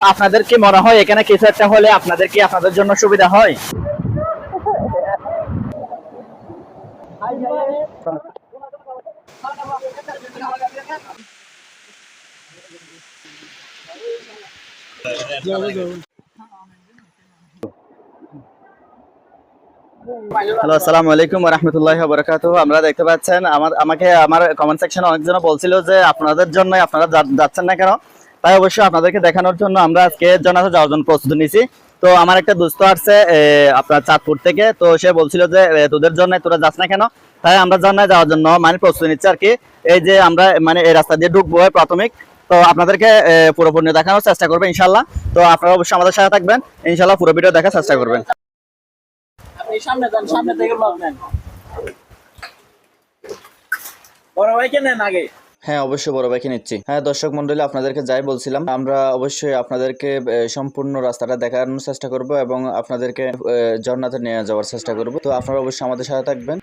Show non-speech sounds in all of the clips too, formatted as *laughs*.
আপনাদের কি মনে হয় এখানে কিছু একটা হলে আপনাদের কি আপনাদের জন্য সুবিধা হয়? হ্যালো, আসসালামু আলাইকুম রহমতুল্লাহ বরকাত আমরা দেখতে পাচ্ছেন, আমার আমাকে আমার কমেন্ট সেকশনে অনেকজন বলছিল যে আপনাদের জন্য আপনারা যাচ্ছেন না কেন? তাই অবশ্যই আপনাদেরকে দেখানোর জন্য আমরা আজকে জানাতে যাওয়ার জন্য প্রস্তুতি নিছি তো আমার একটা দুস্থ আসছে আপনার চাঁদপুর থেকে। তো সে বলছিল যে তোদের জন্য তোরা যাস না কেন? তাই আমরা জানায় যাওয়ার জন্য মানে প্রস্তুতি নিচ্ছি আর কি। এই যে আমরা মানে এই রাস্তা দিয়ে ঢুকবো প্রাথমিক। তো আপনাদেরকে পুরোপুরি দেখানোর চেষ্টা করব ইনশাল্লাহ তো আপনারা অবশ্যই আমাদের সাথে থাকবেন। ইনশাল্লাহ পুরো ভিডিও দেখার চেষ্টা করবেন। সামনে সামনে থেকে বড় ভাইকে নেন আগে? হ্যাঁ অবশ্যই বড় ভাইকে নিচ্ছি। হ্যাঁ দর্শক মন্ডলী, আপনাদেরকে যাই বলছিলাম, আমরা অবশ্যই আপনাদেরকে সম্পূর্ণ রাস্তাটা দেখানোর চেষ্টা করব এবং আপনাদেরকে ঝর্ণাতে নিয়ে যাওয়ার চেষ্টা করব। তো আপনারা অবশ্যই আমাদের সাথে থাকবেন।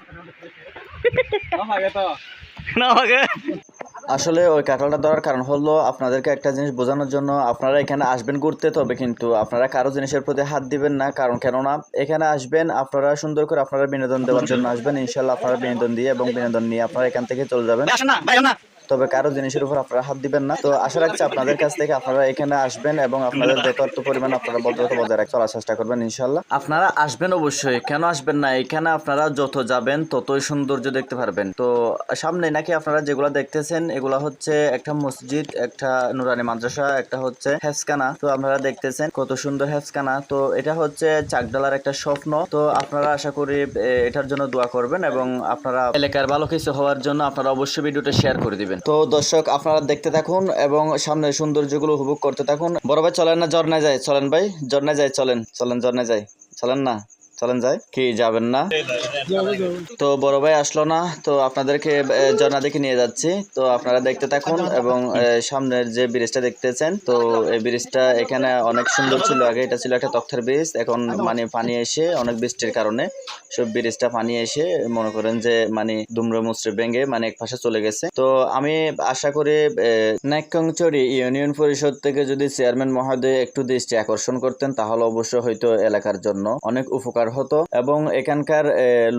আসলে ওই কাঁঠালটা ধরার কারণ হলো আপনাদেরকে একটা জিনিস বোঝানোর জন্য, আপনারা এখানে আসবেন ঘুরতে তবে কিন্তু আপনারা কারও জিনিসের প্রতি হাত দিবেন না, কারণ কেননা এখানে আসবেন, আপনারা সুন্দর করে আপনারা বিনোদন দেওয়ার জন্য আসবেন ইনশাল্লাহ আপনারা বিনোদন দিয়ে এবং বিনোদন নিয়ে আপনারা এখান থেকে চলে যাবেন। তবে কারও জিনিসের উপর আপনারা হাত দিবেন না। তো আশা রাখছি আপনাদের কাছ থেকে আপনারা এখানে আসবেন এবং আপনাদের যথার্থ পরিমাণ আপনারা ভদ্রতা বজায় রাখতে চলার চেষ্টা করবেন ইনশাল্লাহ আপনারা আসবেন অবশ্যই। কেন আসবেন না? এখানে আপনারা যত যাবেন, ততই সৌন্দর্য দেখতে পারবেন। তো সামনে নাকি আপনারা যেগুলো দেখতেছেন, এগুলা হচ্ছে একটা মসজিদ, একটা নুরানি মাদ্রাসা, একটা হচ্ছে হেফসখানা তো আপনারা দেখতেছেন কত সুন্দর হেফসখানা তো এটা হচ্ছে চাকডালার একটা স্বপ্ন। তো আপনারা আশা করি এটার জন্য দোয়া করবেন এবং আপনারা এলাকার ভালো কিছু হওয়ার জন্য আপনারা অবশ্যই ভিডিওটা শেয়ার করে দিবেন। তো দর্শক, আপনারা দেখতে থাকুন এবং সামনের সৌন্দর্যগুলো উপভোগ করতে থাকুন। বড় ভাই, চলেন না, ঝর্ণায় যায় চলেন ভাই। ঝর্ণায় যায় চলেন চলেন, ঝর্ণায় যায় চলেন না। চলেন যায় কি, যাবেন না? তো বড় ভাই আসলো না, তো আপনাদেরকে ঝর্ণা দেখে নিয়ে যাচ্ছি। তো আপনারা দেখতে থাকুন এবং সামনের যে ব্রিজটা দেখতেছেন, তো এই ব্রিজটা এখানে অনেক সুন্দর ছিল আগে। এটা ছিল একটা তক্তার ব্রিজ, এখন মানে পানি এসে অনেক বৃষ্টির কারণে সব ব্রিজটা পানি এসে মনে করেন যে মানে দুমড়ে মুচড়ে ভেঙে মানে এক পাশে চলে গেছে। তো আমি আশা করি নাইকংচরি ইউনিয়ন পরিষদ থেকে যদি চেয়ারম্যান মহোদয় একটু দৃষ্টি আকর্ষণ করতেন, তাহলে অবশ্য হয়তো এলাকার জন্য অনেক উপকার হতো। এবং এখানকার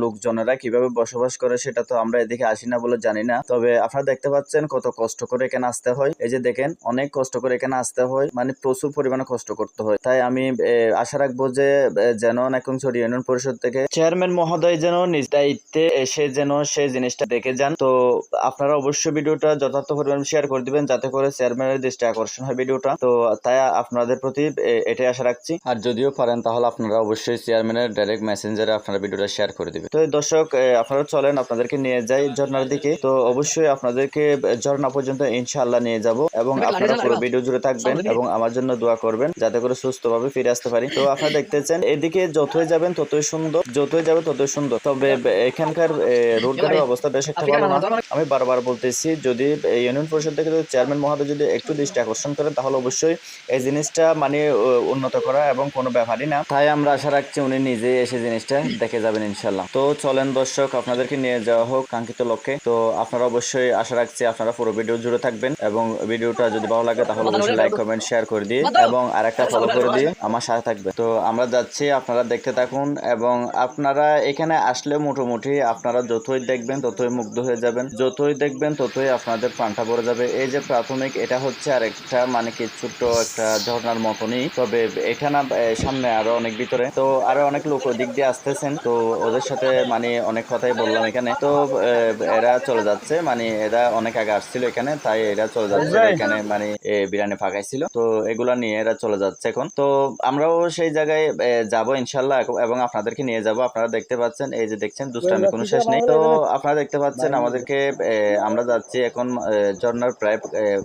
লোকজনেরা কীভাবে বসবাস করে সেটা তো আমরা এদিকে আসি না বলে জানি না। তবে আপনারা দেখতে পাচ্ছেন কত কষ্ট করে এখানে আসতে হয়। এই যে দেখেন, অনেক কষ্ট করে এখানে আসতে হয়। মানে প্রচুর পরিমাণে কষ্ট করতে হয়। তাই আমি আশা রাখব যে যেন নাইকংচরি ইউনিয়ন পরিষদ থেকে চেয়ারম্যান মহোদয় যেন নিজ দায়িত্বে এসে যেন সেই জিনিসটা দেখে যান। তো আপনারা অবশ্যই ভিডিওটা যথার্থ পরিমাণ শেয়ার করে দিবেন যাতে করে চেয়ারম্যানের দৃষ্টি আকর্ষণ হয় ভিডিওটা। তো তাই আপনাদের প্রতি এটাই আশা রাখছি। আর যদিও পারেন, তাহলে আপনারা অবশ্যই চেয়ারম্যানের ডাইরেক্ট মেসেঞ্জারে আপনারা ভিডিওটা শেয়ার করে দিবেন। তো দর্শক আপনারা চলেন আপনাদেরকে নিয়ে যাই ঝর্ণার দিকে। তো অবশ্যই আপনাদেরকে ঝর্ণা পর্যন্ত ইনশাআল্লাহ নিয়ে যাব এবং আপনারা পুরো ভিডিও জুড়ে থাকবেন এবং আমার জন্য দোয়া করবেন যাতে করে সুস্থভাবে ফিরে আসতে পারি। তো আপনারা দেখতেছেন এদিকে যতই যাবেন ততই সুন্দর যতই যাবে ততই সুন্দর। তবে এখানকার রোড অবস্থা বেশ একটা ভালো না। আমি বারবার বলতেছি যদি ইউনিয়ন পরিষদ থেকে যদি চেয়ারম্যান মহোদয় যদি একটু দৃষ্টি আকর্ষণ করেন তাহলে অবশ্যই এই জিনিসটা মানে উন্নত করা এবং কোনো ব্যাপারই না। তাই আমরা আশা রাখছি উনি নিজে এসে জিনিসটা দেখে যাবেন ইনশাল্লাহ তো চলেন দর্শক আপনাদেরকে নিয়ে যাওয়া হোক কাঙ্ক্ষিত লক্ষ্যে। তো আপনারা অবশ্যই আশা রাখছি আপনারা পুরো ভিডিও জুড়ে থাকবেন এবং ভিডিওটা যদি ভালো লাগে তাহলে অবশ্যই লাইক কমেন্ট শেয়ার করে দিয়ে এবং আরেকটা ফলো করে দিয়ে আমার সাথে থাকবে তো আমরা যাচ্ছি আপনারা দেখতে থাকুন এবং আপনারা এখানে আসলে মোটামুটি আপনারা যতই দেখবেন ততই মুগ্ধ হয়ে যাবেন। যতই দেখবেন ততই আপনাদের প্রাণটা ভরে যাবে। এই যে প্রাথমিক এটা হচ্ছে আর একটা মানে কি ছোট্ট একটা ঝর্ণার মতনই। তবে এখানে আহ, সামনে আরও অনেক ভিতরে। তো আরও অনেক লোক ওদিক দিয়ে আসতেছেন তো ওদের সাথে মানে অনেক কথাই বললাম এখানে। তো এরা চলে যাচ্ছে মানে এরা অনেক আগে আসছিল এখানে তাই এরা চলে যাচ্ছে এখানে মানে বিরিয়ানি ফাঁকাইছিল। তো এগুলা নিয়ে এরা চলে যাচ্ছে এখন। তো আমরাও সেই জায়গায় যাব ইনশাল্লাহ এবং আপনাদেরকে নিয়ে যাব। আপনারা দেখতে পাচ্ছেন এই যে দেখছেন দুষ্টামি কোনো শেষ নেই। তো আপনারা দেখতে পাচ্ছেন আমাদেরকে আমরা যাচ্ছি এখন এ, ঝর্ণার প্রায়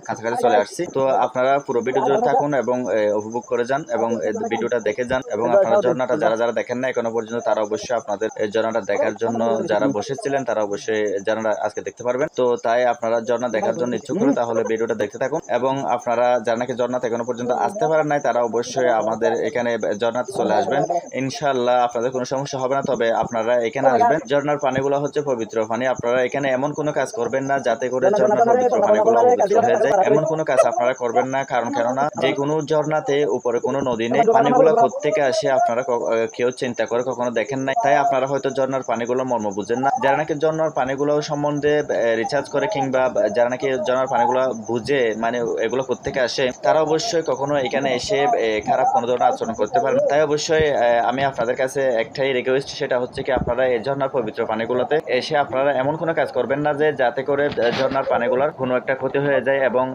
কাছাকাছি চলে আসছি। তো আপনারা পুরো ভিডিও জুড়ে থাকুন এবং উপভোগ করে যান এবং ভিডিওটা দেখে যান এবং আপনারা ঝর্ণাটা যারা যারা দেখেন না এখনও পর্যন্ত, তারা অবশ্যই আপনাদের ঝর্ণাটা দেখার জন্য যারা বসেছিলেন, তারা অবশ্যই ঝর্ণাটা আজকে দেখতে পারবেন। তো তাই আপনারা ঝর্ণা দেখার জন্য ইচ্ছুক হলে তাহলে ভিডিওটা দেখতে থাকুন। এবং আপনারা যারা নাকি ঝর্ণাতে এখনও পর্যন্ত আসতে পারেন নাই, তারা অবশ্যই আমাদের এখানে ঝর্ণাতে চলে আসবেন। ইনশাআল্লাহ আপনাদের কোনো সমস্যা হবে না, তবে আপনারা এখানে আসবেন। ঝর্ণার পানিগুলো হচ্ছে পবিত্র পানি। আপনারা এখানে এমন কোনো কাজ করবেন না, যাতে করে ঝর্ণার পবিত্র পানিগুলো অপবিত্র হয়ে যায়। এমন কোনো কাজ আপনারা করবেন না, কারণ কেননা যে কোনো ঝর্ণাতে উপরে কোনো নদী নেই। পানিগুলো থেকে আসে আপনারা কেউ কেউ চিন্তা করে কখনো দেখেন নাই। তাই আপনারা হয়তো ঝর্ণার পানিগুলো মর্ম বুঝেন না। যারা নাকি ঝর্ণার পানিগুলো সম্বন্ধে রিচার্জ করে কিংবা যারা নাকি ঝর্ণার পানিগুলো বুঝে মানে এগুলো থেকে আসে, তারা অবশ্যই কখনো এখানে এসে খারাপ কোনো ধরনের আচরণ করতে পারেন তাই অবশ্যই আমি আপনাদের কাছে একটাই রিকোয়েস্ট সেটা হচ্ছে কি আপনারা এই ঝর্ণার পবিত্র পানিগুলোতে এসে আপনারা এমন কোনো কাজ করবেন না যে, যাতে করে ঝর্ণার পানিগুলোর কোনো একটা ক্ষতি হয়ে যায় এবং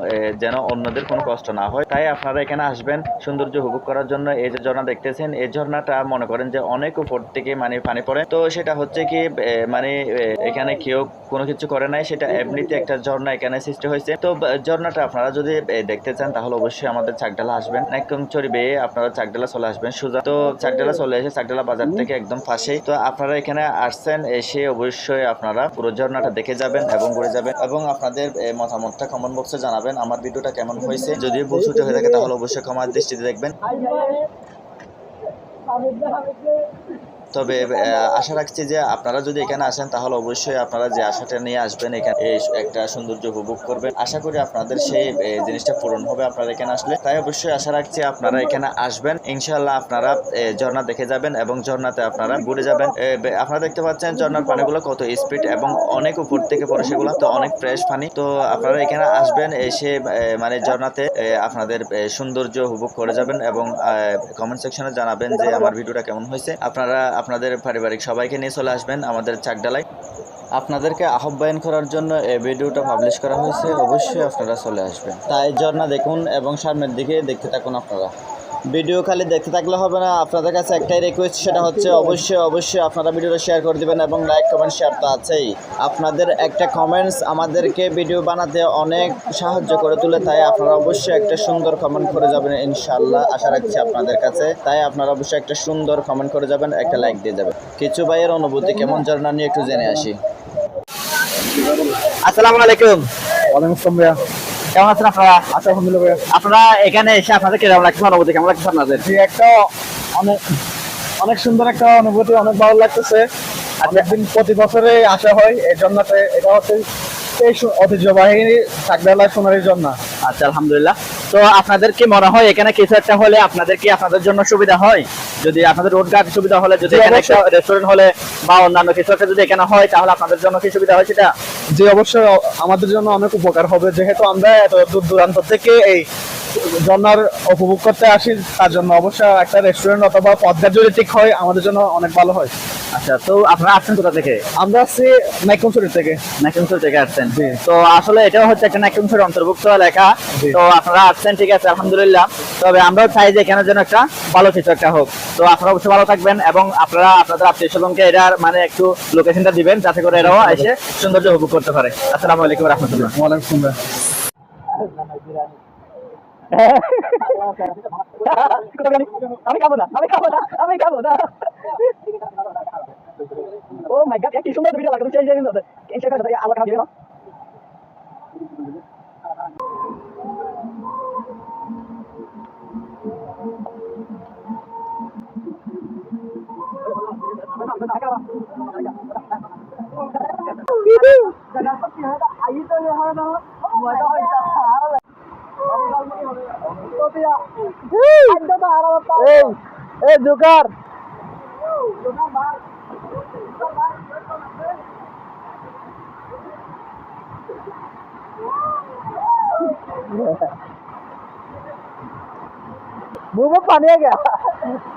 যেন অন্যদের কোনো কষ্ট না হয়। তাই আপনারা এখানে আসবেন সৌন্দর্য উপভোগ করার জন্য। এই যে ঝর্ণা দেখতেছেন, এই ঝর্ণাটা মনে করেন যে অনেক উপর থেকে মানে পানি পড়ে। তো সেটা হচ্ছে কি মানে এখানে কেউ কোনো কিছু করে নাই, সেটা এমনিতে একটা ঝর্ণা এখানে সৃষ্টি হয়েছে। তো ঝর্ণাটা আপনারা যদি দেখতে চান, তাহলে অবশ্যই আমাদের চাকডালা আসবেন। একদম চড়ি বেয়ে আপনারা চাকডালা চলে আসবেন, সোজা। তো চাকডালা চলে এসে চাকডালা বাজার থেকে একদম পাশেই। তো আপনারা এখানে আসছেন, এসে অবশ্যই আপনারা পুরো ঝর্ণাটা দেখে যাবেন এবং ঘুরে যাবেন এবং আপনাদের মতামতটা কমেন্ট বক্সে জানাবেন। আমার ভিডিওটা কেমন হয়েছে? যদি ভুল হয়ে থাকে, তাহলে অবশ্যই ক্ষমার দৃষ্টিতে দেখবেন। आवेदन आवेदन তবে আশা রাখছি যে আপনারা যদি এখানে আসেন, তাহলে অবশ্যই আপনারা যে আশাটা নিয়ে আসবেন, এখানে একটা সৌন্দর্য উপভোগ করবেন। আশা করি আপনাদের সেই জিনিসটা পূরণ হবে আপনারা এখানে আসলে। তাই অবশ্যই আশা রাখছি আপনারা এখানে আসবেন। ইনশাআল্লাহ আপনারা ঝর্ণা দেখে যাবেন এবং ঝর্ণাতে আপনারা ঘুরে যাবেন। আপনারা দেখতে পাচ্ছেন ঝর্ণার পানিগুলো কত স্পিড এবং অনেক উপর থেকে পড়ে সেগুলো তো অনেক ফ্রেশ পানি। তো আপনারা এখানে আসবেন, এসে মানে ঝর্ণাতে আপনাদের সৌন্দর্য উপভোগ করে যাবেন এবং কমেন্ট সেকশনে জানাবেন যে আমার ভিডিওটা কেমন হয়েছে। আপনারা আপনাদের পারিবারিক সবাইকে নিয়ে চলে আসবেন আমাদের চাকডালায়। আপনাদেরকে আহ্বায়ন করার জন্য এই ভিডিওটা পাবলিশ করা হয়েছে, অবশ্যই আপনারা চলে আসবেন। তাই ঝর্ণা দেখুন এবং সামনের দিকে দেখতে থাকুন আপনারা। ভিডিও খালি দেখতে থাকলে হবে না। আপনাদের কাছে একটাই রিকোয়েস্ট সেটা হচ্ছে অবশ্যই অবশ্যই আপনারা ভিডিওটা শেয়ার করে দিবেন এবং লাইক কমেন্ট শেয়ার তো আছেই। আপনাদের একটা কমেন্টস আমাদেরকে ভিডিও বানাতে অনেক সাহায্য করে তুলে তাই আপনারা অবশ্যই একটা সুন্দর কমেন্ট করে যাবেন ইনশাল্লাহ আশা রাখছি আপনাদের কাছে। তাই আপনারা অবশ্যই একটা সুন্দর কমেন্ট করে যাবেন একটা লাইক দিয়ে যাবেন। কিছু ভাইয়ের অনুভূতি কেমন ঝর্ণা নিয়ে একটু জেনে আসি। আসসালামু আলাইকুম। ওয়ালাইকুম আসসালাম ভাইয়া। কেমন আছেন আপনারা? আচ্ছা আলহামদুলিল্লাহ আপনারা এখানে এসে আপনাদের কেমন লাগছে? অনুভূতি কেমন লাগছে আপনাদের? একটা অনেক অনেক সুন্দর একটা অনুভূতি অনেক ভালো লাগতেছে। একদিন প্রতি বছরে আসা হয় এই জন্য এটা হচ্ছে এই ঐতিহ্যবাহী সাকদালা সোনারের জন্য আচ্ছা আলহামদুলিল্লাহ। তো আপনাদের কি মনে হয় এখানে কিছু একটা হলে আপনাদের কি আপনাদের জন্য সুবিধা হয়? যদি আপনাদের রোড গার্ড সুবিধা হলে যদি এখানে একটা রেস্টুরেন্ট হলে বা অন্যান্য কিছু একটা যদি এখানে হয় তাহলে আপনাদের জন্য কি সুবিধা হয় সেটা? যে অবশ্যই। আমাদের জন্য অনেক উপকার হবে। যেহেতু আমরা এত দূর দূরান্ত থেকে এই জন্নার উপভোগ করতে আসি তার জন্য অবশ্যই একটা রেস্টুরেন্ট অথবা পদ্মার যদি ঠিক হয় আমাদের জন্য অনেক ভালো হয়। আচ্ছা তো আপনারা আসছেন কোথা থেকে? আমরা আসছি নাইকুমচুরি থেকে। নাকিমসুর থেকে আসছেন। তো আসলে এটাও হচ্ছে একটা নাকিমসুর অন্তর্ভুক্ত এলাকা। তো আপনারা আসছেন ঠিক আছে আলহামদুলিল্লাহ। তবে আমরাও চাই যে এখানে যেন একটা ভালো কিছু একটা হোক। তো আপনারা অবশ্যই ভালো থাকবেন এবং আপনারা আপনাদের আত্মীয় স্বজনকে এটার মানে একটু লোকেশনটা দিবেন যাতে করে এরাও এসে সৌন্দর্য উপভোগ করতে পারে। আসসালামু আলাইকুম রহমতুল্লাহ। ওয়ালাইকুম আসসালাম। আমি খাব না আমি খাব না আমি খাব না। ও মাই গড কি সুন্দর ভিডিও সেই সেই সুন্দর এই সেটা আবার খাবি না Jukar Bu, bu, pani aja. *laughs*